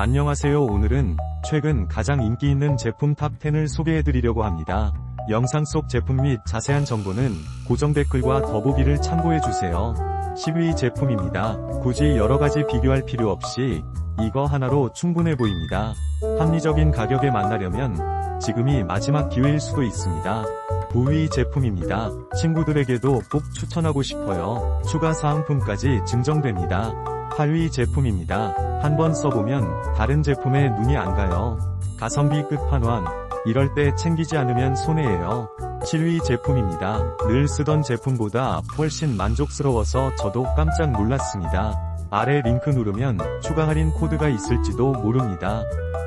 안녕하세요 오늘은 최근 가장 인기 있는 제품 탑10을 소개해드리려고 합니다. 영상 속 제품 및 자세한 정보는 고정 댓글과 더보기를 참고해주세요. 10위 제품입니다. 굳이 여러가지 비교할 필요 없이 이거 하나로 충분해 보입니다. 합리적인 가격에 만나려면 지금이 마지막 기회일 수도 있습니다. 9위 제품입니다. 친구들에게도 꼭 추천하고 싶어요. 추가 사은품까지 증정됩니다. 8위 제품입니다. 한번 써보면 다른 제품에 눈이 안 가요. 가성비 끝판왕. 이럴 때 챙기지 않으면 손해예요. 7위 제품입니다. 늘 쓰던 제품보다 훨씬 만족스러워서 저도 깜짝 놀랐습니다. 아래 링크 누르면 추가 할인 코드가 있을지도 모릅니다.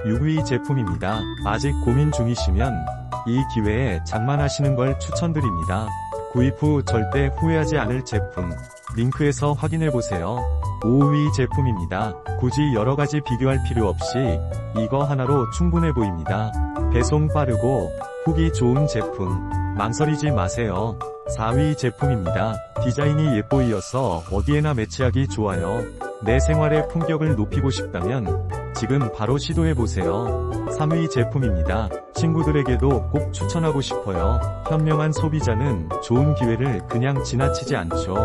6위 제품입니다. 아직 고민 중이시면 이 기회에 장만하시는 걸 추천드립니다. 구입 후 절대 후회하지 않을 제품. 링크에서 확인해보세요. 5위 제품입니다. 굳이 여러가지 비교할 필요 없이 이거 하나로 충분해 보입니다. 배송 빠르고 후기 좋은 제품. 망설이지 마세요. 4위 제품입니다. 디자인이 예뻐 이어서 어디에나 매치하기 좋아요. 내 생활의 품격을 높이고 싶다면 지금 바로 시도해보세요. 3위 제품입니다. 친구들에게도 꼭 추천하고 싶어요. 현명한 소비자는 좋은 기회를 그냥 지나치지 않죠.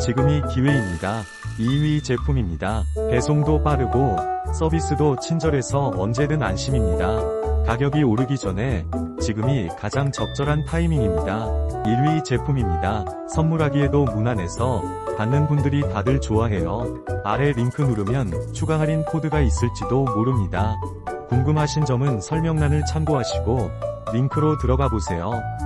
지금이 기회입니다. 2위 제품입니다. 배송도 빠르고 서비스도 친절해서 언제든 안심입니다. 가격이 오르기 전에 지금이 가장 적절한 타이밍입니다. 1위 제품입니다. 선물하기에도 무난해서 받는 분들이 다들 좋아해요. 아래 링크 누르면 추가 할인 코드가 있을지도 모릅니다. 궁금하신 점은 설명란을 참고하시고 링크로 들어가 보세요.